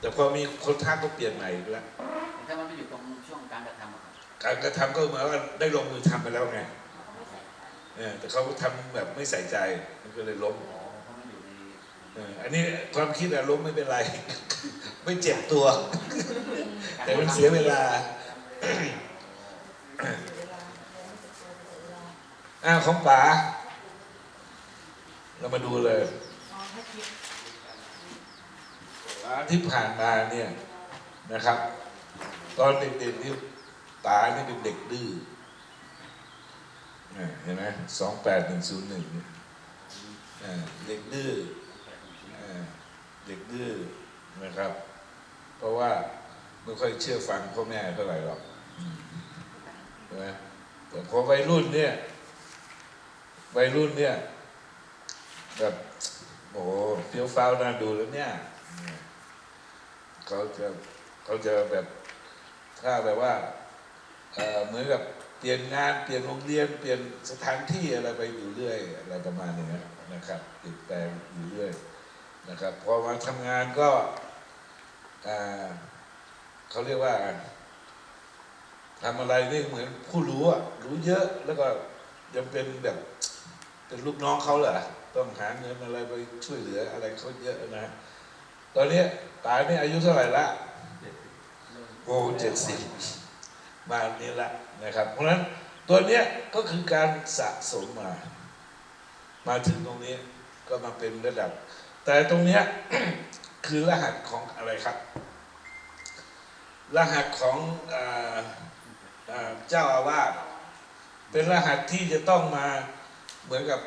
แต่พอมีคนทักก็เปลี่ยนใหม่อีกแล้วถ้ามันไม่อยู่ตรงช่วงการกระทำอะครับการกระทำก็เหมือนว่าได้ลงมือทำไปแล้วไงเออแต่เขาทำแบบไม่ใส่ใจมันก็เลยล้มอ๋อเพราะมันอยู่ในเอออันนี้ความคิดอะล้มไม่เป็นไร ไม่เจ็บตัวแต่มันเสียเวลาอ่าของป๋าเรามาดูเลยป๋าที่ผ่านมาเนี่ยนะครับ ตอนเด็กๆนี่ป๋านี่เป็นเด็กดื้อเห็นไหมสองแปดหนึ่งศูนย์หนึ่งเด็กดื้อเด็กดื้อนะครับ เพราะว่าไม่ค่อยเชื่อฟังพ่อแม่เท่าไหร่หรอกอืมใช่ไหมแต่พอวัยรุ่นเนี่ยวัยรุ่นเนี่ยแบบโอ้โหเฟี้ยวฟ้าวน่าดูแล้วเนี่ย เขาจะเขาจะแบบถ้าแบบว่าเหมือนกับเปลี่ยนงานเปลี่ยนโรงเรียนเปลี่ยนสถานที่อะไรไปอยู่เรื่อยอะไรประมาณนี้นะครับเปลี่ยนแปลงอยู่เรื่อยนะครับพอมาทำงานก็เขาเรียกว่าทำอะไรนี่เหมือนผู้รู้อะรู้เยอะแล้วก็ยังเป็นแบบเป็นลูกน้องเขาเหรอต้องหาเงินอะไรไปช่วยเหลืออะไรเขาเยอะนะ ตอนนี้ตายนี่อายุเท่าไหร่ละโอ้เจ็ดสิบมานี้ละนะครับ เพราะฉะนั้นตัวเนี้ยก็คือการสะสมมา มาถึงตรงนี้ก็มาเป็นระดับ แต่ตรงเนี้ยคือรหัสของอะไรครับ รหัสของเจ้าอาวาสเป็นรหัสที่จะต้องมาเหมือนกับ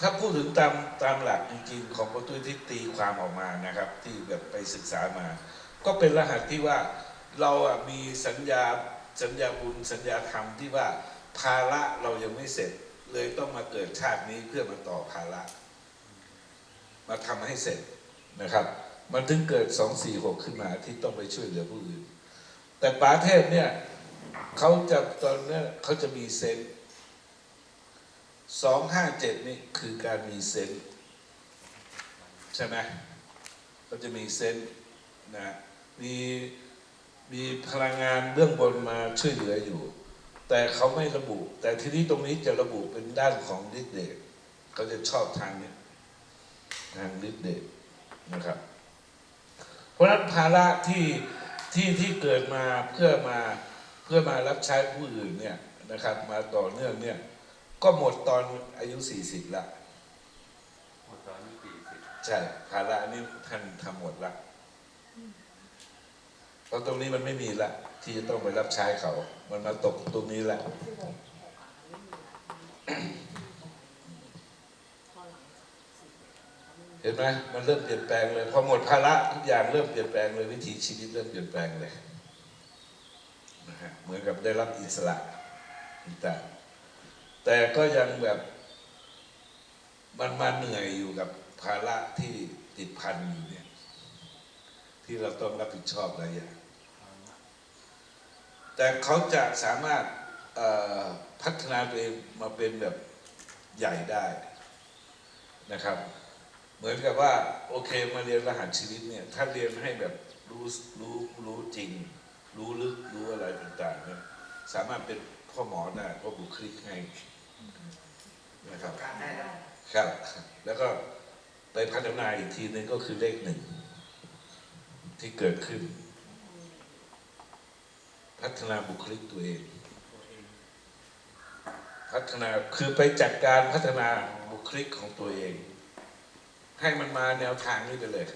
ถ้าพูดถึงตามตามหลักจริงๆของประตูที่ตีความออกมานะครับ ที่แบบไปศึกษามา ก็เป็นรหัสที่ว่าเราอะมีสัญญาสัญญาบุญสัญญาธรรมที่ว่าภาระเรายังไม่เสร็จ เลยต้องมาเกิดชาตินี้เพื่อมาต่อภาระ มาทำให้เสร็จนะครับ มันถึงเกิดสองสี่หกขึ้นมาที่ต้องไปช่วยเหลือผู้อื่น แต่ป๋าเทพเนี่ยเขาจะตอนนี้เขาจะมีเซน สองห้าเจ็ดนี่คือการมีเซนใช่ไหมก็จะมีเซนนะมีมีพลังงานเบื้องบนมาช่วยเหลืออยู่ แต่เขาไม่ระบุ แต่ทีนี้ตรงนี้จะระบุเป็นด้านของฤทธิเดชเขาจะชอบทางเนี้ยทางฤทธิเดชนะครับ เพราะฉะนั้นภาระที่ที่ที่เกิดมาเพื่อมาเพื่อมารับใช้ผู้อื่นเนี่ยนะครับ มาต่อเนื่องเนี่ย ก็หมดตอนอายุ40ละหมดตอนนี้สี่สิบใช่ภาระนี่ท่านทำหมดละเพราะตรงนี้มันไม่มีละ ที่จะต้องไปรับใช้เขา มันมาตกตรงนี้แหละเห็นไหมมันเริ่มเปลี่ยนแปลงเลยพอหมดภาระทุกอย่างเริ่มเปลี่ยนแปลงเลยวิถีชีวิตเริ่มเปลี่ยนแปลงเลยนะฮะเหมือนกับได้รับอิสระต่างๆ แต่ก็ยังแบบมันมาเหนื่อยอยู่กับภาระที่ติดพันอยู่เนี่ย ที่เราต้องรับผิดชอบหลายอย่างแต่เขาจะสามารถพัฒนาตัวเองมาเป็นแบบใหญ่ได้นะครับ เหมือนกับว่า โอเคมาเรียนรหัสชีวิตเนี่ยถ้าเรียนให้แบบรู้รู้รู้จริง รู้ลึกรู้อะไรต่างๆเนี่ยสามารถเป็นพ่อหมอได้พ่อบุคลิกให้ นะครับการได้แล้วครับ แล้วก็ไปพัฒนาอีกทีนึงก็คือเลขหนึ่งที่เกิดขึ้น พัฒนาบุคลิกตัวเอง พัฒนาคือไปจัดการพัฒนาบุคลิกของตัวเอง ให้มันมาแนวทางนี้ไปเลย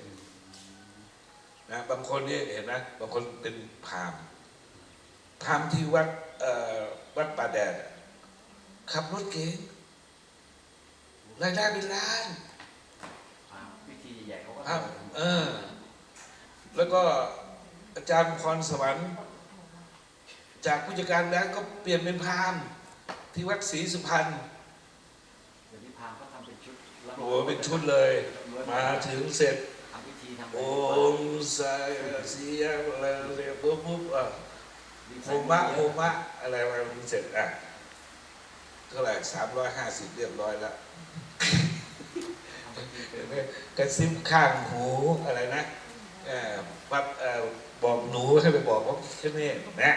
นะบางคนนี่เห็นไหมบางคนเป็นพราหมณ์พราหมณ์ที่วัดเอ่อวัดป่าแดดอะ ขับรถเก๋งรายได้เป็นล้านอ่าวิธีใหญ่เขาก็ครับเออแล้วก็อาจารย์พรสวรรค์จากผู้จัดการแบงก์ก็เปลี่ยนเป็นพราหมณ์ที่วัดศรีสุพรรณเดี๋ยวนี้พราหมณ์เขาทำเป็นชุดโอ้โหเป็นชุดเลย มาถึงเสร็จทำพิธีทำโอมใส่เสียงอะไรเรียกปุ๊บปุ๊บอะโฮมะโฮมะอะไรมาเสร็จอะ เท่าไหร่สามร้อยห้าสิบเรียบร้อยแล้วเห็นไหมกระซิบข้างหูอะไรนะเออว่าเอ่อบอกหนูให้ไปบอกว่าแค่นี้นะ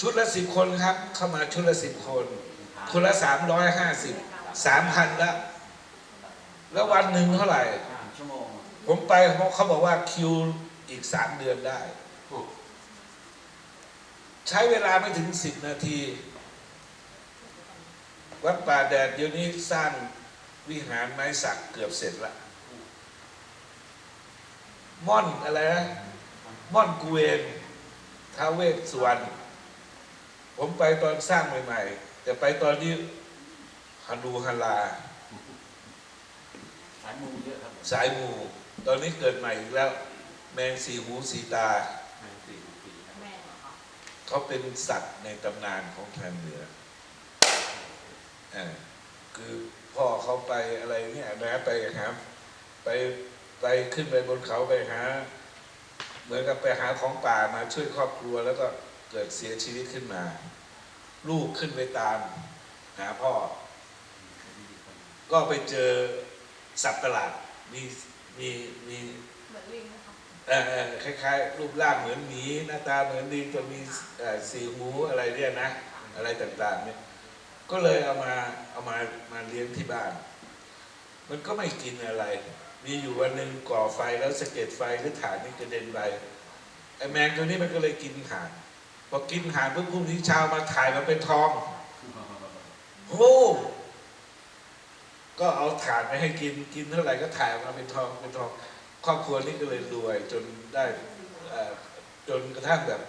ชุดละสิบคนครับ เข้ามาชุดละสิบคน คนละสามร้อยห้าสิบสามพันละแล้ววันหนึ่งเท่าไหร่ห้าชั่วโมงผมไปเขาเขาบอกว่าคิวอีกสามเดือนได้ ใช้เวลาไม่ถึงสิบนาที วัดป่าแดดเดี๋ยวนี้สร้างวิหารไม้สักเกือบเสร็จละม่อนอะไรนะม่อนกุเวนท้าวเวสสุวรรณผมไปตอนสร้างใหม่ ๆ แต่ไปตอนนี้ฮันดูฮันลา สายมูเยอะครับ สายมู ตอนนี้เกิดใหม่อีกแล้ว แมงสีหูสีตาในสี่ปีครับแม่เหรอคะเขาเป็นสัตว์ในตำนานของทางเหนือเออ คือพ่อเขาไปอะไรเนี่ยนะไปหาไปไปขึ้นไปบนเขาไปหา เหมือนกับไปหาของป่ามาช่วยครอบครัวแล้วก็เกิดเสียชีวิตขึ้นมา ลูกขึ้นไปตามหาพ่อ ก็ไปเจอสัตว์ประหลาดมีมีมีเหมือนลิงนะคะเอ่อเอ่อคล้ายๆ รูปร่างเหมือนหมีหน้าตาเหมือนลิงจะมีเอ่อสีหูอะไรเนี่ยนะ อะไรต่างๆเนี่ย ก็เลยเอามาเอามามาเลี้ยงที่บ้าน มันก็ไม่กินอะไร มีอยู่วันหนึ่งก่อไฟแล้วสะเก็ดไฟหรือถ่านนี่กระเด็นไปไอ้แมงตัวนี้มันก็เลยกินถ่านพอกินถ่านปุ๊บพรุ่งนี้เช้ามาถ่ายมาเป็นทองโอ้ก็เอาถ่านไปให้กินกินเท่าไหร่ก็ถ่ายออกมาเป็นทองเป็นทอง ครอบครัวนี้ก็เลยรวย จนได้จนกระทั่งแบบ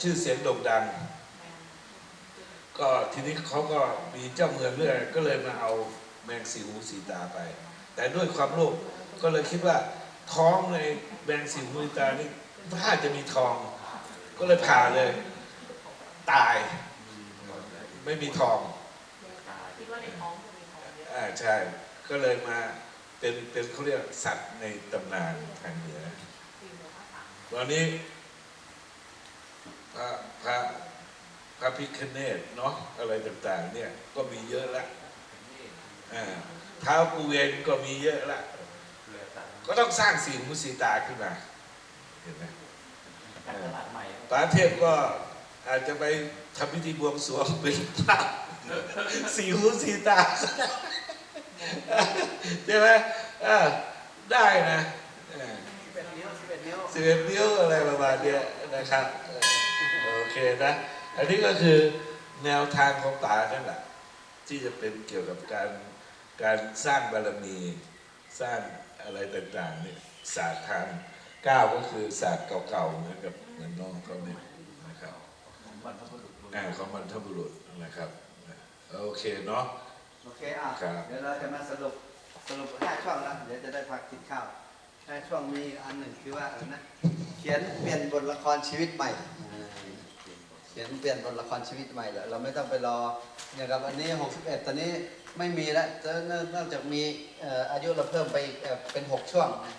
ชื่อเสียงโด่งดัง ก็ทีนี้เขาก็มีเจ้าเมืองเรื่อยก็เลยมาเอาแมงสีหูสีตาไป แต่ด้วยความโลภก็เลยคิดว่าท้องในแมงสีหูสีตานี่ถ้าจะมีทอง ก็เลยผ่าเลย ตาย ไม่มีทองคิดว่าในท้องจะมีทองเยอะอ่าใช่ ก็เลยมาเป็นเป็นเขาเรียกสัตว์ในตำนานทางเหนือปีหมูข้าวสารวันนี้พระพระ พระพิคเนตเนาะอะไรต่างๆ เนี่ยก็มีเยอะละอ่าเท้ากูเวนก็มีเยอะละเรือตัดก็ต้องสร้างสีมุสีตาขึ้นมาเห็นไหมการตลาดใหม่พระเทพก็อาจจะไปทำพิธีบวงสรวงเป็นพระสีหูสีตาใช่ไหมอ่าได้นะอ่าสิบเอ็ดนิ้วสิบเอ็ดนิ้วสิบเอ็ดนิ้วอะไรประมาณเนี้ยนะครับเออโอเคนะ อันนี้ก็คือแนวทางของป่านั่นแหละที่จะเป็นเกี่ยวกับการการสร้างบารมีสร้างอะไรต่างๆเนี่ยศาสตร์ทางก้าวก็คือศาสตร์เก่าๆเหมือนกับเหมือนน้องเขาเนี่ยนะครับของบรรพบุรุษอ่าของบรรพบุรุษนะครับโอเคเนาะโอเคอะครับเดี๋ยวเราจะมาสรุปสรุปห้าช่วงแล้วเดี๋ยวจะได้พักกินข้าวห้าช่วงมีอันหนึ่งคือว่าอะไรนะเขียนเปลี่ยนบทละครชีวิตใหม่อ่า เขียนเปลี่ยนบทละครชีวิตใหม่แล้วเราไม่ต้องไปรอเนี่ยครับอันนี้ 61 ตอนนี้ไม่มีแล้วจะนอกจากมีอายุเราเพิ่มไปเป็น 6 ช่วงนะ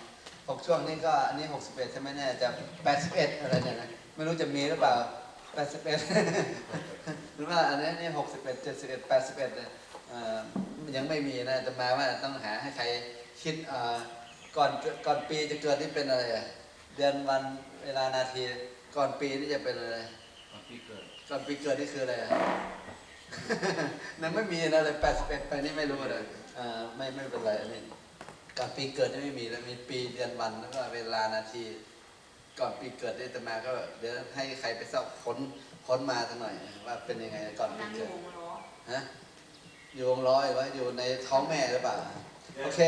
หกช่วงนี่ก็อันนี้ 61 ใช่ไหมเนี่ยจะ 81 อะไรเนี่ยนะไม่รู้จะมีหรือเปล่า 81 หรือว่าอันนี้นี่ 61 71 81เนี่ยเอ่อยังไม่มีนะจะมาว่าต้องหาให้ใครคิดก่อนก่อนปีจะเกิดนี่เป็นอะไร เดือนวันเวลานาที ก่อนปีนี่จะเป็นอะไร ปีเกิดก่อนปีเกิดนี่คืออะไรอะนั่นไม่มีนะเลยแปดสิบเอ็ดไปนี่ไม่รู้เลยเอ่อไม่ไม่เป็นไรอันนี้ก่อนปีเกิดนี่ไม่มีแล้วมีปีเดือนวันแล้วก็เวลานาที ก่อนปีเกิดนี่จะมาก็เดี๋ยวให้ใครไปสอบค้นค้นมาสักหน่อย ว่าเป็นยังไงก่อนปีนั่งอเกิยู่ดวงล้อฮะอยู่วงร้อยหรือว่าอยู่ในท้องแม่หรือเปล่า โอเค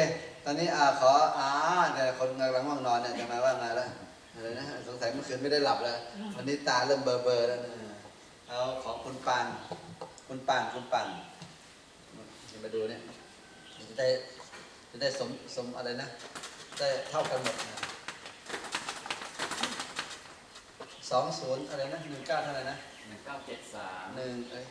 ตอนนี้อ่าขออ่าเดี๋ยวคนกำลังง่วงนอนเนี่ยจะมาว่าไงแล้ว อะไรนะสงสัยเมื่อคืนไม่ได้หลับแล้ววันนี้ตาเริ่มเบลอเบอร์แล้วนะเอาของคุณปานคุณปานคุณปานจะมาดูเนี่ยจะได้จะได้สมสมอะไรนะได้เท่ากันหมดนะสองศูนย์อะไรนะหนึ่งเก้าเท่าไหร่นะหนึ่งเก้าเจ็ดสามหนึ่งเอ้ย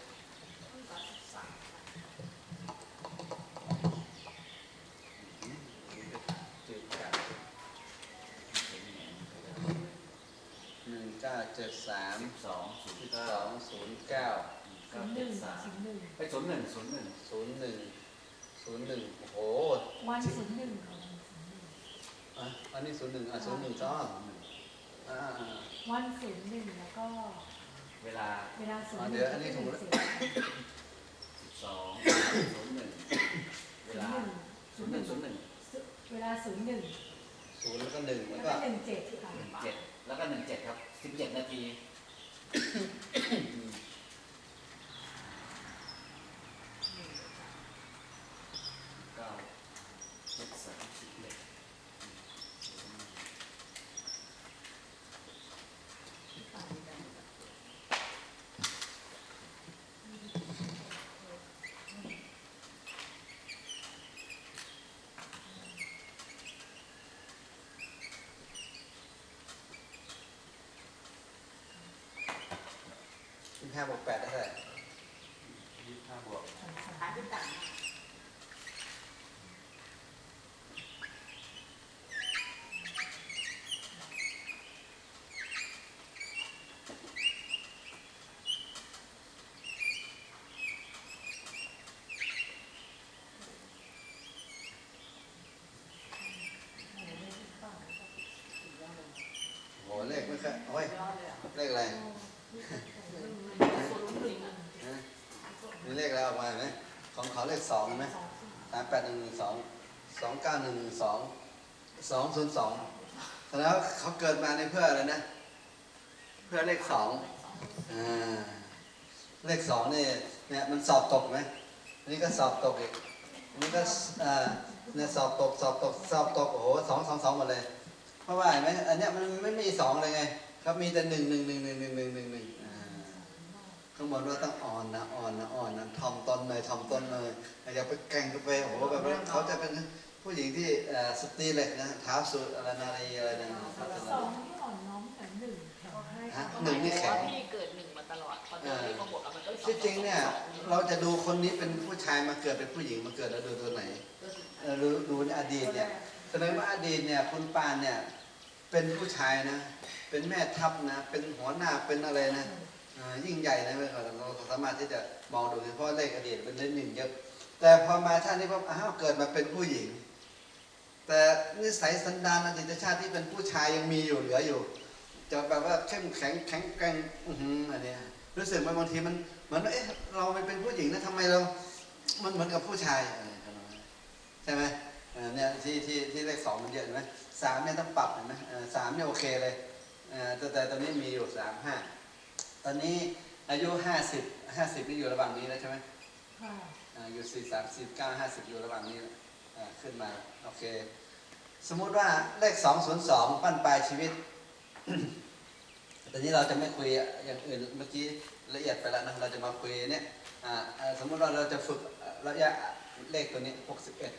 เก้าเจ็ดสามสิบสองศูนสิย์บเก้าสองศูนย์เก้าเก้าเจ็ดสามไปศูนย์หนึ่งศูนย์หนึ่งศูนย์หนึ่งศูนย์หนึ่งโอ้โหวันศูนย์หนึ่งค่ะวันศูนย์หนึ่งเออะอันนี้ศูนย์หนึ่งอะศูนย์หนึ่งสองอ่า วันศูนย์หนึ่งแล้วก็เวลาเวลาศูนอ่าย์หเดี๋นึ่ยวงอันนี้ถูกก็แล้วเป็นสิบสองศูนย์หนึ่งเวศูนลาย์หนึ่งศูนย์หนึ่งศูนย์หนึ่งเวลาศูนย์หนึ่งศูนย์แล้วก็หนึ่งแล้แล้ววก็ก็หนึ่งเจ็ดค่ะหนึ่งเจ็ดแล้วก็หนึ่งเจ็ดครับ 17 นาที ห้าบวกแปดได้เท่าไหร่ยี่สิบห้าบวกหาที่ต่างโหเลขไม่ค่อยโอ้ยเลยอะเลขอะไร มีเลขอะไรออกมาเห็นไหมของเขาเลขสองเห็นไหมสามแปดหนึ่งหนึ่งสองสองเก้าหนึ่งหนึ่งสองสองศูนย์สองแล้วเขาเกิดมาในเพื่ออะไรนะ เพื่อเลขสองอ่าเลขสองนี่เนี่ยมันสอบตกไหมนนี้ก็สอบตกอีกนนี้ก็อ่าเนี่ยสอบตกสอบตกสอบตกโอ้โหสองสองสองหมดเลยเพราะว่าเห็นไหมอันเนี้ยมันไม่มีสองเลยไงครับมีแต่หนึ่งหนึ่งหนึ่งหนึ่งหนึ่งหนึ่งหนึ่งหนึ่ง ข้างบนว่าต้องอ่อนนะอ่อนนะอ่อนนะทอมตนเลยทอมตนเลยอย่าไปแกล้งกันไปโอ้โหแบบว่าเขาจะเป็นผู้หญิงที่เอ่อสตรีเหล็กนะเท้าสุดอะไรนารีอะไรนะสองที่อ่อนน้อมแต่หนึ่งแข็งให้ฮะก็หนึ่งนี่แข็งว่าพี่เกิดหนึ่งมาตลอดพอเจอเลขมาบวกกันมันก็สอที่จริงเนี่ยเราจะดูคนนี้เป็นผู้ชายมาเกิดเป็นผู้หญิงมาเกิดแล้วดูตัวไหนเออดูดูในอดีตเนี่ยแสดงว่าอดีตเนี่ยคุณปานเนี่ยเป็นผู้ชายนะ เป็นแม่ทัพนะ เป็นหัวหน้าเป็นอะไรนะเอ่อ ยิ่งใหญ่นะเราสามารถที่จะมองดูได้เพราะเลขอดีตเป็นเลขหนึ่งเยอะแต่พอมาชาตินี้พออ้าวเกิดมาเป็นผู้หญิง แต่นิสัยสันดานอดีตชาติที่เป็นผู้ชายยังมีอยู่เหลืออยู่ จะแบบว่าเข้มแข็งแข็งแกร่งอื้มอันนี้รู้สึกว่าบางทีมันเหมือนว่าเอ๊ะเราเป็นผู้หญิงนะทำไมเรา มันเหมือนกับผู้ชายใช่ไหมเนี่ยที่ที่ที่เลขสองมันเยอะเห็นไหมสามเนี่ยต้องปรับเห็นไหมสามเนี่ยโอเคเลยแต่แต่ตอนนี้มีอยู่สามห้า ตอนนี้อายุห้าสิบห้าสิบนี่อยู่ระหว่างนี้แล้วใช่ไหมค่ะอ่าอยู่สี่สามสี่เก้าห้าสิบอยู่ระหว่างนี้อ่าขึ้นมาโอเค สมมุติว่าเลขสองศูนย์สองปั้นปลายชีวิต ตอนนี้เราจะไม่คุยอย่างอื่นเมื่อกี้ละเอียดไปแล้วนะเราจะมาคุยเนี่ยอ่าอ่าสมมุติว่าเราจะฝึกระยะเลขตัวนี้หกสิบเอ็ด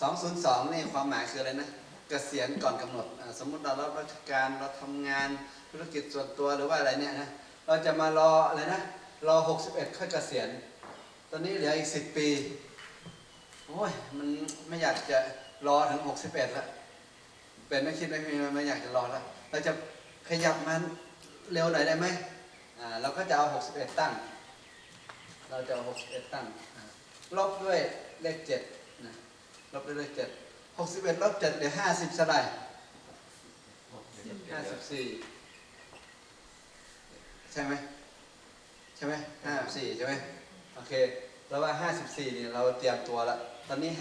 สองศูนย์สองนี่ความหมายคืออะไรนะ เกษียณก่อนกำหนด สมมุติเรารับราชการเราทำงานธุรกิจส่วนตัวหรือว่าอะไรเนี่ยนะเราจะมารออะไรนะรอหกสิบเอ็ดค่อยเกษียณ ตอนนี้เหลืออีกสิบปีโอ้ยมันไม่อยากจะรอถึงหกสิบเอ็ดละเป็นไม่คิดไม่มีไม่อยากจะรอแล้วเราจะขยับมันเร็วหน่อยได้ไหมอ่าเราก็จะเอาหกสิบเอ็ดตั้ง เราจะเอาหกสิบเอ็ดตั้งลบด้วยเลขเจ็ดนะลบด้วยเลขเจ็ด หกสิบเอ็ดลบเจ็ดเหลือห้าสิบเท่าไหร่ห้าสิบสี่ใช่ไหมใช่ไหมห้าสิบสี่ใช่ไหมโอเคแล้วว่า54เนี่ยเราเตรียมตัวล้วตอนนี้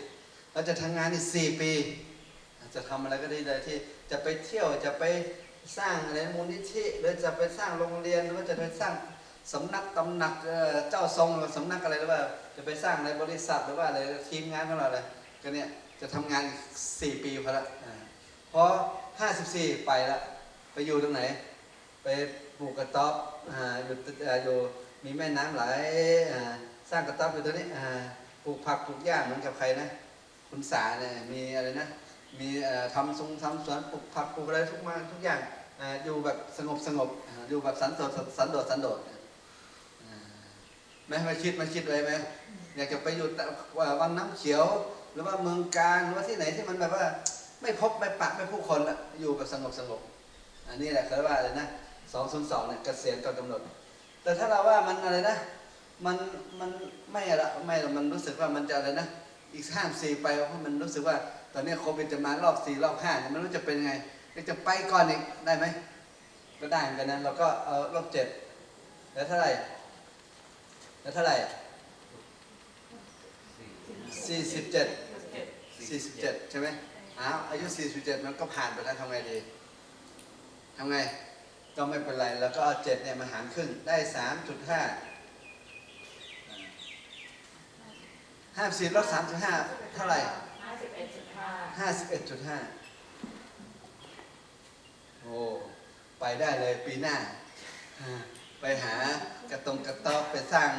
50เราจะทำงานอีก4ปีจะทำอะไรก็ได้เลยที่จะไปเที่ยวจะไปสร้างอะไรมูลนิธิหรือจะไปสร้างโรงเรียนหรือว่าจะไปสร้างสำนักตำหนักเจ้าทรงสำนักอะไรหรือว่า จะไปสร้างในบริษัทหรือว่าอะไรทีมงานของเราเลยก็เนี่ย จะทำงานอีก4ปีพอละอ่าพอ54ไปละไปอยู่ตรงไหน ไปปลูกกระต๊อบอ่าอยู่ตึกอ่าอยู่มีแม่น้ำไหลอ่าสร้างกระต๊อบอยู่ตรงนี้อ่าปลูกผักปลูกหญ้าเหมือนกับใครนะคุณสาเนี่ยมีอะไรนะมีเอ่อทำทรงทำสวนปลูกผักปลูกอะไรทุกมาทุกอย่างอ่าอยู่แบบสงบสงบอ่าอยู่แบบสันโดษสันโดษสันโดษอ่าไม่มาคิดมาคิดเลยไหมอยากจะไปอยู่แต่ว่าวังน้ำเขียว หรือว่าเมืองการหรือว่าที่ไหนที่มันแบบว่าไม่พบไม่ปะไม่ผู้คนละอยู่แบบสงบสงบอันนี้แหละเขาเรียกว่าอะไรนะสองศูนย์สองเนี่ยเกษียณก่อนกำหนด แต่ถ้าเราว่ามันอะไรนะมันมันไม่ละไม่ละมันรู้สึกว่ามันจะอะไรนะอีกห้าสี่ไปเพราะมันรู้สึกว่า ตอนนี้โควิดจะมารอบสี่รอบห้าเนี่ยมันรู้จะเป็นยังไงจะไปก่อนอีกได้ไหมก็ได้เหมือนกันนะเราก็เอาลบเจ็ดแล้วเท่าไหร่แล้วเท่าไหร่สี่สิบเจ็ด สี่สิบเจ็ดใช่ไหมอ้าวอายุสี่สิบเจ็ดมันก็ผ่านไปแล้วทำไงดีทำไง ก็ไม่เป็นไร แล้วก็เอาเจ็ดเนี่ยมาหารครึ่งได้สามจุดห้าห้าสี่ลบสามจุดห้าเท่าไหร่ห้าสิบเอ็ดจุดห้าห้าสิบเอ็ดจุดห้าโอ้ ไปได้เลยปีหน้า ไปหากระตรงกระต๊อบไปสร้าง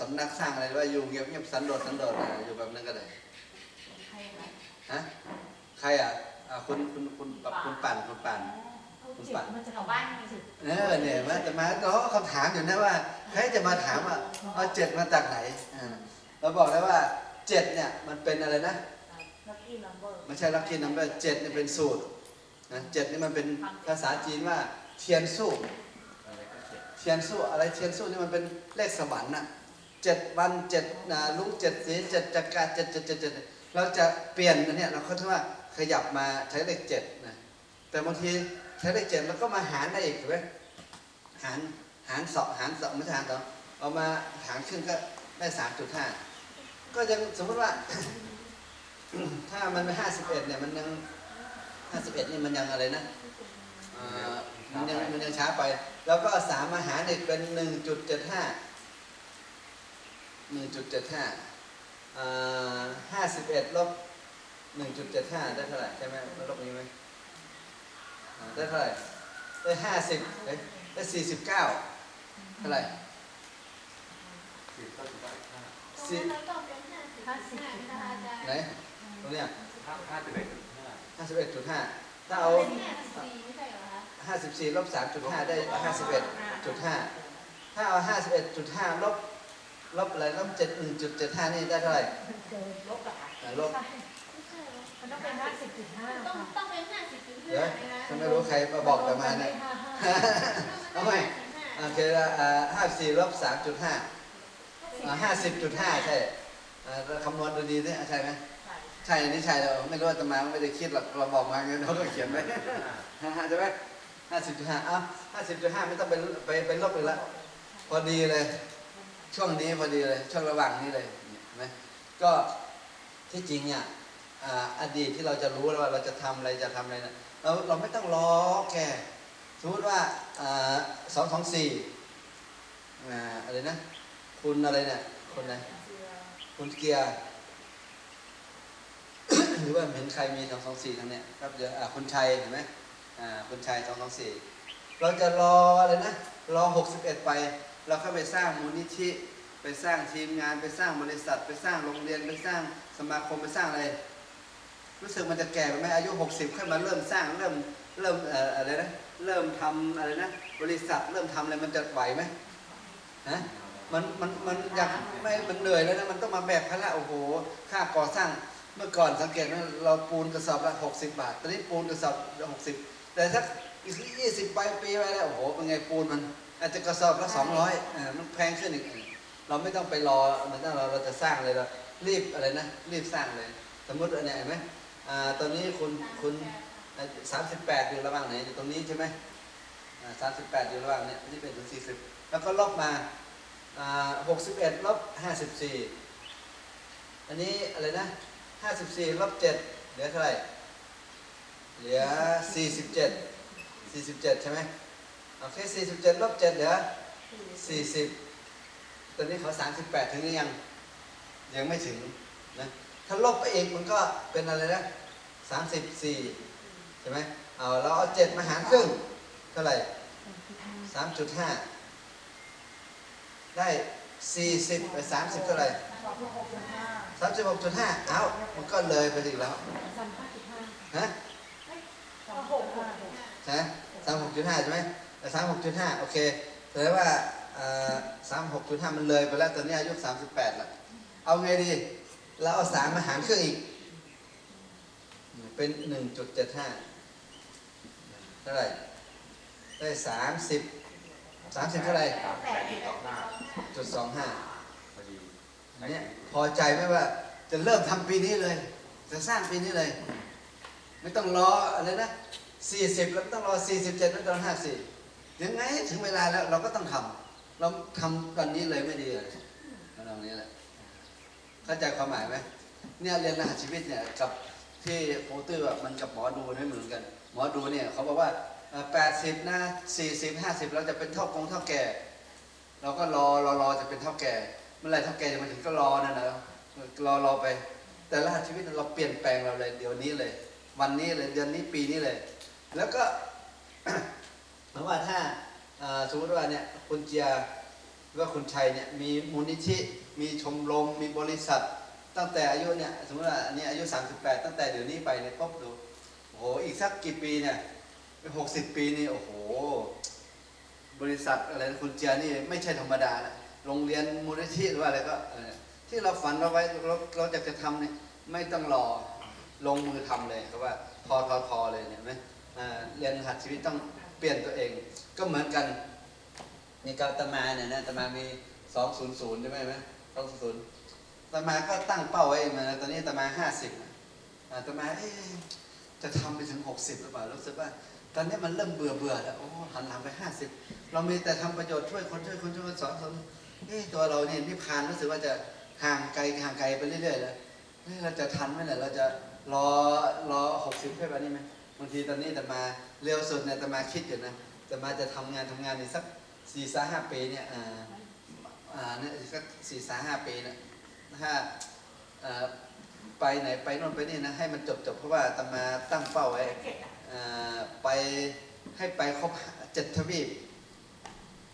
สำนักสร้างอะไรว่าอยู่เงียบเงียบสันโดษสันโดษอยู่แบบนั้นก็ได้ ฮะใครอะอ่าคุณคุณคุณปับคุณปั่นคุณปั่นเอาเจ็ดมาจากแถวบ้านมีจุดเออเนี่ยมาแต่มาเราก็คำถามอยู่นะว่าใครจะมาถามว่าเอาเจ็ดมาจากไหนอ่าเราบอกแล้วว่าเจ็ดเนี่ยมันเป็นอะไรนะลัคกี้นัมเบอร์ไม่ใช่ลัคกี้นัมเบอร์เจ็ดเนี่ยเป็นสูตรนะเจ็ดนี่มันเป็นภาษาจีนว่าเทียนสู้อะไรก็เจ็ดเทียนสู้อะไรเทียนสู้นี่มันเป็นเลขสวรรค์น่ะเจ็ดวันเจ็ดนาลุกเจ็ดสีเจ็ดจักราเจ็ดเจ็ดเจ็ด เจ็ดเราจะเปลี่ยนอันเนี่ยเราเขาถือว่าขยับมาใช้เลขเจ็ดนะแต่บางทีใช้เลขเจ็ดเราก็มาหารได้อีกถูกไหมหารหารสองหารสองไม่ใช่หารสองเอามาหารขึ้นก็ได้สามจุดห้าก็ยังสมมติว่า ถ้ามันเป็นห้าสิบเอ็ดเนี่ยมันยังห้าสิบเอ็ดนี่มันยังอะไรนะเอ่อมันยังมันยังช้าไป แล้วก็เอาสามมาหารอีกเป็นหนึ่งจุดเจ็ดห้าหนึ่งจุดเจ็ดห้า ห้าสิบเอ็ดลบหนึ่งจุดเจ็ดห้าได้เท่าไหร่ใช่ไหมมันลบนี้ไหมอ่าได้เท่าไหร่ ได้ห้าสิบได้สี่สิบเก้าเท่าไหร่สิบก็สิบห้าสี่ห้าสิบจุดห้าไหนตรงเนี้ยห้าห้าสิบเอ็ดจุดห้าห้าสิบเอ็ดจุดห้าถ้าเอาห้าสิบสี่ลบสามจุดห้าได้ห้าสิบเอ็ดจุดห้าถ้าเอาห้าสิบเอ็ดจุดห้าลบ ลบอะไรลบเจ็ดหนึ่งจุดเจ็ดห้านี่ได้เท่าไหร่เกินลบกับอะอ่าลบมันต้องเป็นห้าสิบจุดห้าต้องค่ะต้องเป็นห้าสิบจุดเดี๋ยวห้านะฉันไม่รู้ใครมาบอกกันมาเนี่ยห้าห้าเอาไหมโอเคละห้าสี่ลบสามจุดห้าห้าสิบจุดห้าใช่อ่าเราคำนวณดูดีนี่ใช่ไหมใช่ใช่อันนี่ใช่เราไม่รู้ว่าจะมาไม่ได้คิดหรอกเราบอกมางั้นเราก็เขียนไว้ใช่ไหมห้าสิบจุดห้าอ้าวห้าสิบจุดห้าไม่ต้องไปไปไปลบเลยละพอดีเลย ช่วงนี้พอดีเลย ช่วงระหว่างนี้เลยเห็นไหมก็ที่จริงเนี่ยออดีตที่เราจะรู้แล้วว่าเราจะทำอะไรจะทำอะไรนะเราเราไม่ต้องรอแกสมมติว่าสองสองสี่อะไรนะ คุณอะไรเนี่ยคุณอะไรคุณเกียร์หรือว่าเห็นใครมีสองสองสี่ทางเนี้ยครับเดี๋ยวคุณชัยเห็นไหมคุณชัยสองสองสี่เราจะรออะไรนะรอหกสิบเอ็ดไป เราเข้าไปสร้างมูลนิธิไปสร้างทีมงานไปสร้างบริษัท ไปสร้างโรงเรียนไปสร้างสมาคมไปสร้างอะไร รู้สึกมันจะแก่ไปไหมอายุหกสิบค่อยมาเริ่มสร้างเริ่มเริ่มเอ่ออะไรนะเริ่มทำอะไรนะบริษัทเริ่มทำอะไรมันจะไหวไหมฮะมันมันมันอยากไม่มันเหนื่อยแล้วนะมันต้องมาแบกภาระโอ้โห ค่าก่อสร้างเมื่อก่อนสังเกตไหมเราปูนกระสอบละหกสิบบาท ตอนนี้ปูนกระสอบหกสิบแต่สักอีกยี่สิบปีปีไปแล้วโอ้โหเป็นไงปูนมัน อาจจะกระสอบละสองร้อยมันแพงขึ้นอีก เราไม่ต้องไปรอเหมือนเราเราจะสร้างเลยเรารีบอะไรนะ รีบสร้างเลย สมมติอันเนี้เห็นไหมอ่าตอนนี้คุณคุณสามสิบแปดอยู่ระหว่างไหนอยู่ตรงนี้ใช่ไหมสามสิบแปดอยู่ระหว่างเนี้ยนี่เป็นถึงสี่สิบแล้วก็ลบมาหกสิบเอ็ดลบห้าสิบสี่อันนี้อะไรนะห้าสิบสี่ลบเจ็ดเหลือเท่าไหร่ เหลือสี่สิบเจ็ดสี่สิบเจ็ดใช่ไหม โอเคสี่สิบเจ็ดลบเจ็ดเหลือสี่สิบตอนนี้เขาสามสิบแปดถึงหรือยัง ยังไม่ถึงนะ ถ้าลบไปอีกมันก็เป็นอะไรนะสามสิบสี่ใช่ไหมเอาเราเอาเจ็ดมาหารครึ่งเท่าไหร่สามจุดห้าได้สี่สิบไปสามสิบเท่าไหร่สองหกจุดห้าสามสิบหกจุดห้าเอามันก็เลยไปถึงแล้วสามห้าจุดห้าฮะสองหกหกหกใช่ไหมสามหกจุดห้าใช่ไหม แต่สามหกจุดห้าโอเคแสดงว่าสามหกจุดห้ามันเลยไปแล้วตอนนี้อายุสามสิบแปดละเอาไงดี เราเอาสามมาหารครึ่งอีก เป็นหนึ่งจุดเจ็ดห้าเท่าไหร่ ได้สามสิบสามสิบเท่าไหร่แปดจุดสองห้าอันนี้พอใจไหมว่าจะเริ่มทำปีนี้เลย จะสร้างปีนี้เลย ไม่ต้องรออะไรนะสี่สิบแล้วไม่ต้องรอสี่สิบเจ็ดไม่ต้องห้าสี่ ยังไงถึงเวลาแล้วเราก็ต้องทำเราทำตอนนี้เลยไม่ดีเลยเอาตรงนี้แหละเข้าใจความหมายไหมเนี่ยเรียนรหัสชีวิตเนี่ยกับที่โปรตื้อแบบมันกับหมอดูไม่เหมือนกัน หมอดูเนี่ยเขาบอกว่าแปดสิบนะสี่สิบห้าสิบเราจะเป็นเท่ากงเท่าแก่ เราก็รอรอรอจะเป็นเท่าแก่ เมื่อไรเท่าแก่จะมาถึงก็รอนั่นนะรอรอไป แต่รหัสชีวิตเราเปลี่ยนแปลงเราเลยเดี๋ยวนี้เลย วันนี้เลยเดือนนี้ปีนี้เลย แล้วก็ หมายว่าถ้าสมมติว่าเนี่ยคุณเจียหรือว่าคุณชัยเนี่ยมีมูลนิธิมีชมรมมีบริษัท ตั้งแต่อายุเนี่ยสมมติว่าอันนี้อายุ 38 ตั้งแต่เดี๋ยวนี้ไปเนี่ยปุ๊บดูโอ้โหอีกสักกี่ปีเนี่ยหกสิบปีนี่โอ้โห บริษัทอะไรคุณเจียนี่ไม่ใช่ธรรมดานะโรงเรียนมูลนิธิหรือว่าอะไรก็ที่เราฝันเราไว้เราเราจะจะทำเนี่ยไม่ต้องรอลงมือทำเลยเขาว่าพอทอทอเลยเนี่ยไหมเรียนหัดชีวิตต้อง เปลี่ยนตัวเอง ก็เหมือนกันนี่กาตมาเนี่ยนะตมามีสองศูนย์ศูนย์ใช่ไหมไหมสองศูนย์ตมาก็ตั้งเป้าไว้มาตอนนี้ตมาห้าสิบอาตมาจะทำไปถึงหกสิบหรือเปล่ารู้สึกว่า ตอนนี้มันเริ่มเบื่อเบื่อแล้วโอ้หันหลังไปห้าสิบเรามีแต่ทำประโยชน์ช่วยคนช่วยคนช่วยคนสอนคนเอ๊ะตัวเราเนี่ยนิพพานรู้สึกว่าจะห่างไกลห่างไกลไปเรื่อยๆแล้วเราจะทันไหมเนี่ยเราจะรอรอหกสิบเพื่อแบบนี้ไหม บางทีตอนนี้แต่มาเร็วสุดเนี่ยแต่มาคิดอยู่นะแต่มาจะทำงานทำงานในสักสี่สาห้าปีเนี่ยอ่าอ่าเนี่ยสักสี่สาห้าปีนี่ยถ้าเอ่อไปไหนไปโน่นไปนี่นะให้มันจบจบเพราะว่าอาตมาตั้งเป้าไว้อ่าไปให้ไปครบเจ็ดทวีป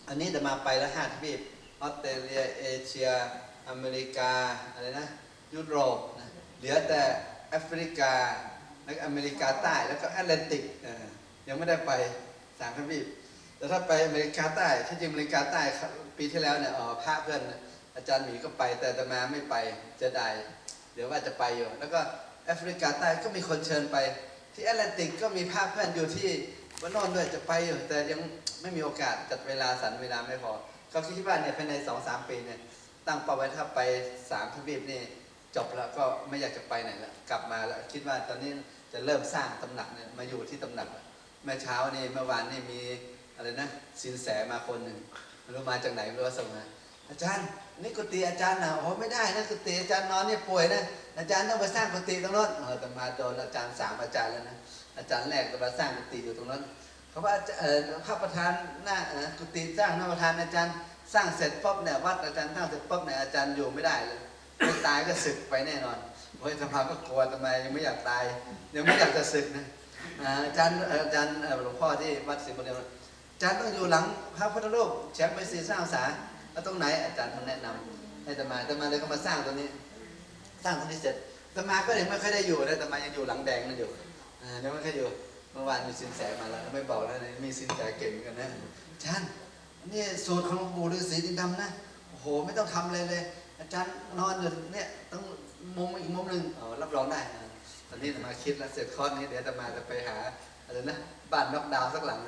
อันนี้จะมาไปแล้วห้าทวีปออสเตรเลียเอเชีย อเมริกาอะไรนะยุโรปนะเหลือแต่แอฟริกา แล้วอเมริกาใต้แล้วก็แอตแลนติกยังไม่ได้ไปสามทวีปแต่ถ้าไปอเมริกาใต้ที่จริงอเมริกาใต้ปีที่แล้วเนี่ยเออพระเพื่อนอาจารย์หมีก็ไปแต่ตมาไม่ไปจะได้เดี๋ยวว่าจะไปอยู่แล้วก็แอฟริกาใต้ก็มีคนเชิญไป ที่แอตแลนติกก็มีภาพเพื่อนอยู่ที่วันนอนด้วยจะไปอยู่แต่ยังไม่มีโอกาสจัดเวลาสันเวลาไม่พอเขาคิดว่าเนี่ยภายในสองสามปีเนี่ยตั้งเป้าไว้ถ้าไปสามทวีปนี่จบแล้วก็ไม่อยากจะไปไหนละกลับมาแล้วคิดว่าตอนนี้ จะเริ่มสร้างตำหนักเนี่ยมาอยู่ที่ตำหนัก เมื่อเช้านี่เมื่อวานนี่มีอะไรนะสินแสมาคนหนึ่งไม่รู้มาจากไหนไม่รู้ว่าส่งมาอาจารย์นี่กุฏิอาจารย์นะโอ้ไม่ได้นะกุฏิอาจารย์นอนเนี่ยป่วยนะอาจารย์ต้องไปสร้างกุฏิตรงนั้นเออแต่มาโดนอาจารย์สามอาจารย์แล้วนะอาจารย์แรกจะมาสร้างกุฏิอยู่ตรงนั้นเขาว่าเออพระประธานหน้าเอ่อกุฏิสร้างหน้าประธานอาจารย์สร้างเสร็จปุ๊บเนี่ยวัดอาจารย์สร้างเสร็จปุ๊บเนี่ยอาจารย์อยู่ไม่ได้เลยตายก็ศึกไปแน่นอน โอ้ยสภาก็กลัวทำไมยังไม่อยากตายยังไม่อยากจะศึกนะอาจารย์อาจารย์หลวงพ่อที่วัดศรีบุญเรืองอาจารย์ต้องอยู่หลังพระพุทธรูปแชมป์ไปสี่สร้างสาแล้วตรงไหนอาจารย์ท่านแนะนำให้ตมาอาตมาเลยก็มาสร้างตรงนี้ สร้างตรงนี้เสร็จอาตมาก็ยังไม่ค่อยได้อยู่นะอาตมายังอยู่หลังแดงนั่นอยู่ยังไม่ค่อยอยู่เมื่อวานมีสินแสมาแล้วไม่บอกแล้วนะมีสินแสเก่งกันนะอาจารย์นี่สูตรของหลวงปู่ฤาษีดินดำนะโอ้โหไม่ต้องทำเลยเลย อาจารย์นอนอยู่เนี่ย อีกมุมหนึ่งอ๋อรับรองได้อ่าตอนนี้อาตมาคิดแล้วเสร็จคอร์สนี้เดี๋ยวอาตมาจะไปหาอะไรนะบ้านนอกดาวน์สักหลัง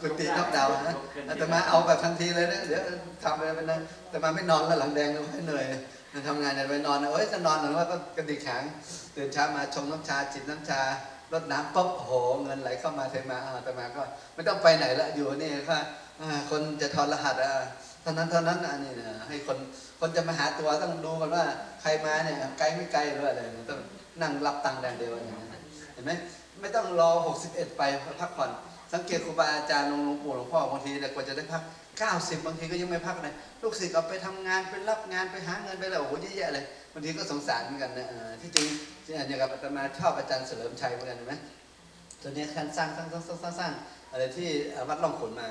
กุฏินอกดาวน์นะอาตมาเอาแบบทันทีเลยนะเดี๋ยวทำไปเป็นนะอาตมาไม่นอนแล้วหลังแดงเลยไม่เหนื่อยทำงานเนี่ยไปนอนนะเอ้ยจะนอนหรือว่าก็กระดิกหางตื่นเช้ามาชงน้ำชาจิบน้ำชารดน้ำปุ๊บโอ้โหเงินไหลเข้ามาเทมาอาตมาก็ไม่ต้องไปไหนละอยู่นี่ค่ะอ่าคนจะทอนรหัสอะ เท่านั้นเท่านั้นอันนี้นะให้คนคนจะมาหาตัวต้องดูกันว่าใครมาเนี่ยไกลไม่ไกลหรืออะไรต้องนั่งรับตังค์แดงเดียวอย่างนั้นนะเห็นไหมไม่ต้องรอ 61 ไปพักผ่อนสังเกตครูบาอาจารย์หลวงปู่หลวงพ่อบางทีเนี่กว่าจะได้พัก 90 บางทีก็ยังไม่พักเลยลูกศิษย์เอาไปทำงานไปรับงานไปหาเงินไปแล้วโอ้โหเยอะแยะเลยบางทีก็สงสารเหมือนกันนะที่จริงอย่างกับอาตมาชอบอาจารย์เฉลิมชัยเหมือนกันเห็นไหมตัวนี้ท่านสร้างสร้างสร้างสร้างสร้างอะไรที่วัดล่องขนมา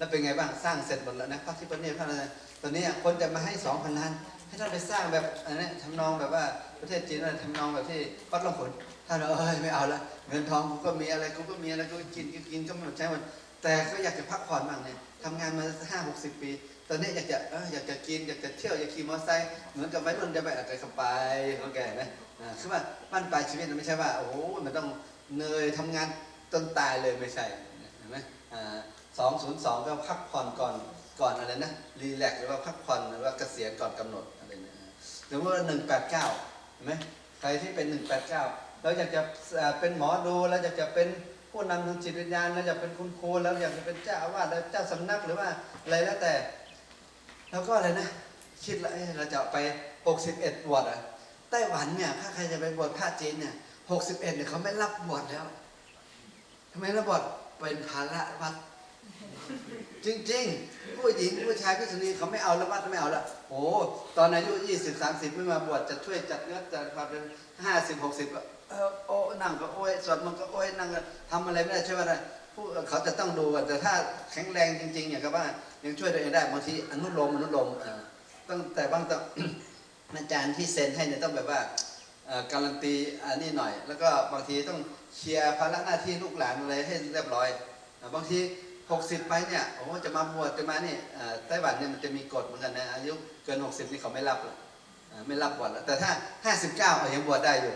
แล้วเป็นไงบ้างสร้างเสร็จหมดแล้วนะพระที่ประเนตรพระอะไรตอนนี้คนจะมาให้สองพันล้าน ให้ท่านไปสร้างแบบอันนี้ทำนองแบบว่าประเทศจีนนะไรทำนองแบบที่วัดล่องขุนท่านเอ้ยไม่เอาละเงินทองกูก็มีอะไรกูก็มีอะไรกูก็กินกินกินก็ไม่หมดใช้หมดแต่ก็อยากจะพักผ่อนบ้างเนี่ยทำงานมาห้าหกสิบปี ตอนนี้อยากจะอยากจะกินอยากจะเที่ยวอยากขี่มอเตอร์ไซค์เหมือนกับวัยรุ่นจะไปอะไรก็ไปเขาแก่ไหมคือว่าบ้านปลายชีวิตมันไม่ใช่ว่าโอ้โหมันต้องเหนื่อยทำงานจนตายเลยไม่ใช่เห็นไหม สองศูนย์สองก็พักผ่อนก่อนก่อนอะไรนะรีแลกซ์หรือว่าพักผ่อนหรือว่าเกษียณก่อนกำหนดอะไรนะหรือว่าหนึ่งแปดเก้าเห็นไหมใครที่เป็น 189 เราอยากจะเป็นหมอดูเราอยากจะเป็นผู้นำทางจิตวิญญาณเราอยากเป็นคุณครูเราอยากจะเป็นเจ้าอาวาสหรือเจ้าสำนักหรือว่าอะไรแล้วแต่ แล้วก็อะไรนะ คิดแล้วเราจะไป 61 บวชอะไต้หวันเนี่ยถ้าใครจะไปบวชพระจีนเนี่ย61เนี่ยเขาไม่รับบวชแล้วทำไมรับบวชเป็นภาระวัด จริง ๆ ผู้หญิงผู้ชายพิษุณีเขาไม่เอาแล้ววัดไม่เอาล้วโอ้ตอนอายุ20 30ไม่มาบวชจะช่วยจัดเนื้อจัดความเป็น50 60ก็เออโอ้นั่งก็โอ้ยสวดมันก็โอ้ยนั่งก็ทำอะไรไม่ได้ช่วยอะไรผู้เขาจะต้องดูแต่ถ้าแข็งแรงจริง ๆ อย่างกับว่ายังช่วยตัวเองได้บางทีอนุโลมอนุโลมเอ่อต้งแต่บางต้องอาจารย์ที่เซ็นให้เนี่ยต้องแบบว่าการันตีอันนี้หน่อย แล้วก็บางทีต้องเคลียร์ภาระหน้าที่ลูกหลานอะไรให้เรียบร้อย บางที 60ไปเนี่ยโอ้จะมาบวชจะมานี่เอ่อไต้หวันเนี่ยมันจะมีกฎเหมือนกันนะอายุเกิน60นี่เขาไม่รับหรอกไม่รับบวชแล้วแต่ถ้า59อะยังบวชได้อยู่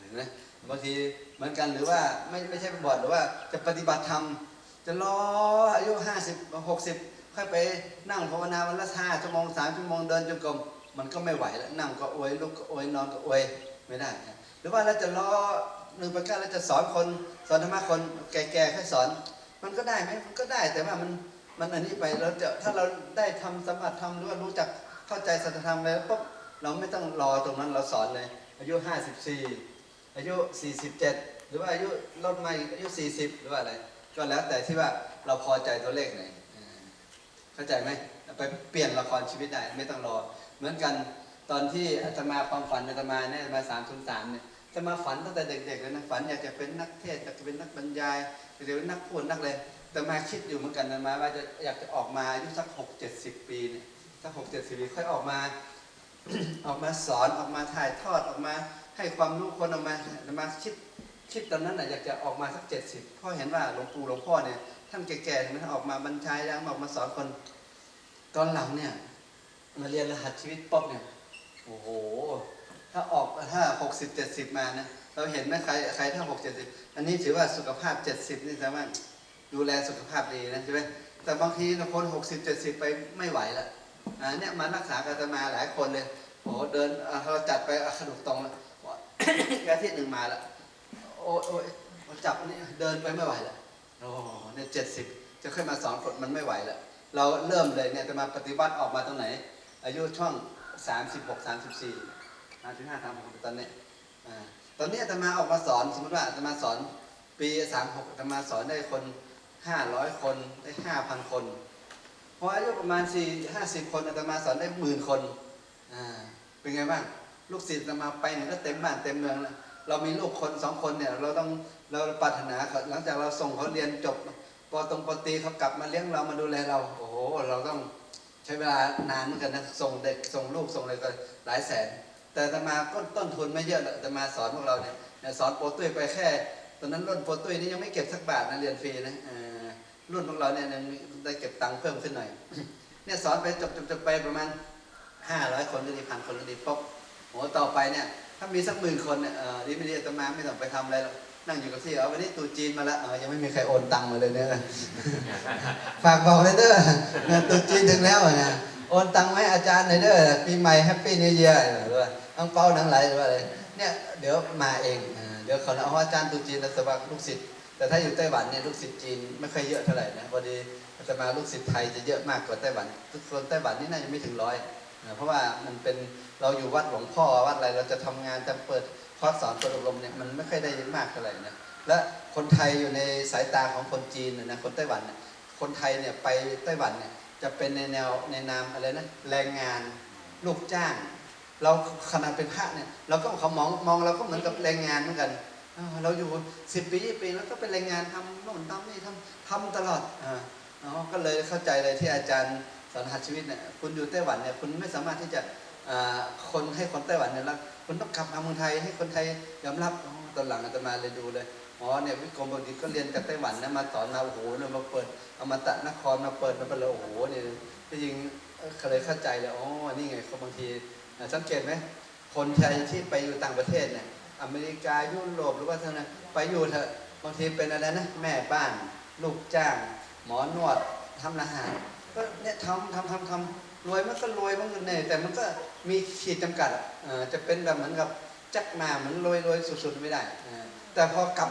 เห็นไหมบางทีเหมือนกันหรือว่าไม่ไม่ใช่บวชหรือว่าจะปฏิบัติธรรมจะรออายุ50 60ค่อยไปนั่งภาวนาวันละ5ชั่วโมง3ชั่วโมงเดินจงกรมมันก็ไม่ไหวแล้วนั่งก็อวยลุกก็อวยนอนก็อวยไม่ได้หรือว่าเราจะรอหนึ่งประการเราจะสอนคนสอนธรรมะคนแก่ๆค่อยสอน มันก็ได้ไหมมันก็ได้แต่ว่ามันมันอันนี้ไปเราจะถ้าเราได้ทำสัมผัสธรรมหรือว่ารู้จักเข้าใจสัจธรรมแล้วปุ๊บเราไม่ต้องรอตรงนั้นเราสอนเลย อายุ 54 อายุ 47 หรือว่าอายุลดมาอีกอายุ 40 หรือว่าอะไร ก็แล้วแต่ที่ว่าเราพอใจตัวเลขไหนเออเข้าใจไหมไปเปลี่ยนละครชีวิตได้ไม่ต้องรอ เหมือนกันตอนที่อาตมาความฝันอาตมาเนี่ยอาตมาสามศูนย์สามเนี่ยอาตมาฝันตั้งแต่เด็กๆเลยนะฝันอยากจะเป็นนักเทศอยากจะเป็นนักบรรยาย จะเป็นนักพูดนักเลยแต่มาคิดอยู่เหมือนกันนะมาว่าจะอยากจะออกมาอายุสักหกเจ็ดสิบปีเนี่ยสักหกเจ็ดสิบปีค่อยออกมา ออกมาสอนออกมาถ่ายทอดออกมาให้ความรู้คนออกมาอาตมาคิดคิดตอนนั้นน่ะอยากจะออกมาสักเจ็ดสิบเพราะเห็นว่าหลวงปู่หลวงพ่อเนี่ยท่านแก่ๆมันออกมาบรรชายแล้วออกมาสอนคนตอนหลังเนี่ยมาเรียนรหัสชีวิตป๊อบเนี่ยโอ้โห ถ้าออกถ้าหกสิบเจ็ดสิบมานะเราเห็นไหมใครใครถ้าหกเจ็ดสิบอันนี้ถือว่าสุขภาพเจ็ดสิบนี่แสดงว่าดูแลสุขภาพดีนะใช่ไหมแต่บางทีคนหกสิบเจ็ดสิบไปไม่ไหวละอ่าเนี่ยมารักษากันจะมาหลายคนเลยโอ้โหเดินเราจัดไปอะขนุกตรงแล้วอาทิตย์หนึ่งมาละโอ้ยโอ้ยจับนี่เดินไปไม่ไหวละโอ้เนี่ยเจ็ดสิบจะค่อยมาสอนคนมันไม่ไหวละเราเริ่มเลยเนี่ยจะมาปฏิบัติออกมาตรงไหน อายุช่วงสามสิบหกสามสิบสี่ามสิบห้าสามหกตอนนี้ตอนนี้อาตมาออกมาสอนสมมติว่าอาตมาสอนปีสามหกอาตมาสอนได้คนห้าร้อยคนได้ห้าพันคนพออายุประมาณสี่ห้าสิบคนอาตมาสอนได้หมื่นคนเป็นไงบ้างลูกศิษย์อาตมาไปเนี่ยก็เต็มบ้านเต็มเมืองแล้วเรามีลูกคนสองคนเนี่ยเราต้องเราปรารถนาเขาหลังจากเราส่งเขาเรียนจบปอตรงปอตีเขากลับมาเลี้ยงเรามาดูแลเรา โอ้โหเราต้องใช้เวลานานเหมือนกันนะส่งเด็กส่งลูกส่งอะไรก็หลายแสน แต่ตมาก็ต้นทุนไม่เยอะหรอกอาตมาสอนพวกเราเนี่ยสอนโปรตุ้ยไปแค่ ตอนนั้นรุ่นโปรตุ้ยนี่ยังไม่เก็บสักบาทนะเรียนฟรีนะรุ่นพวกเราเนี่ยยังได้เก็บตังค์เพิ่มขึ้นหน่อย เนี่ยสอนไปจบจบจบไปประมาณห้าร้อยคนก็ดีพันคนก็ดีปุ๊บโอ้โหต่อไปเนี่ยถ้ามีสักหมื่นคนเนี่ยเออดีไม่ดีตมาไม่ต้องไปทำอะไรหรอกนั่งอยู่กับที่เอาวันนี้ตูจีนมาแล้วเออยังไม่มีใครโอนตังค์มาเลยเนี่ยฝากบอกเลยเด้อตรุ๊จีนถึงแล้วนะโอนตังค์ให้อาจารย์หน่อยเด้อปีใหม่แฮปปี้นิวเยียร์หรือว่า อังเปาหนังไหลหรือว่าอะไรเนี่ยเดี๋ยวมาเองเดี๋ยวเขาเอาอาจารย์ตุจีนแล้วสมัครลูกศิษย์แต่ถ้าอยู่ไต้หวันเนี่ยลูกศิษย์จีนไม่ค่อยเยอะเท่าไหร่นะพอดีอาตมาลูกศิษย์ไทยจะเยอะมากกว่าไต้หวันทุกคนไต้หวันนี่น่าจะไม่ถึงร้อยเพราะว่ามันเป็นเราอยู่วัดหลวงพ่อวัดอะไรเราจะทำงานจะเปิดคอร์สสอนเปิดอบรมเนี่ยมันไม่ค่อยได้เยอะมากเท่าไหร่นะและคนไทยอยู่ในสายตาของคนจีนนะคนไต้หวันคนไทยเนี่ยไปไต้หวันเนี่ยจะเป็นในแนวในนามอะไรนะแรงงานลูกจ้าง เราขนาดเป็นพระเนี่ยเราก็เขามองมองเราก็เหมือนกับแรงงานเหมือนกันเราอยู่สิบปียี่ปีแล้วก็เป็นแรงงานทำโน่นทำนี่ทำทำตลอดอ่าอ๋อก็เลยเข้าใจเลยที่อาจารย์สอนหัดชีวิตเนี่ยคุณอยู่ไต้หวันเนี่ยคุณไม่สามารถที่จะอ่าคนให้คนไต้หวันเนี่ยรักคุณต้องกลับมาเมืองไทยให้คนไทยยอมรับตอนหลังอาตมาเลยดูเลยอ๋อเนี่ยวิกรมบดีก็เรียนจากไต้หวันนะมาสอนมาโอ้โหเนี่ยมาเปิดเอามาตะนครมาเปิดมาเป็นเลยโอ้โหเนี่ยจริงเออเลยเข้าใจเลยอ๋อนี่ไงเขาบางที สังเกตไหมคนไทยที่ไปอยู่ต่างประเทศเนี่ยอเมริกายุโรปหรือว่าทางนั้นไปอยู่เถอะบางทีเป็นอะไรนะแม่บ้าน ลูกจ้าง หมอนวดทำอาหารก็เนี่ยทำทำทำทำรวยมันก็รวยมันก็เหนื่ยแต่มันก็มีขีดจำกัดอะเออจะเป็นแบบเหมือนกับจักมาเหมันโรยโรยสุดๆไม่ได้อ่าแต่พอกลับ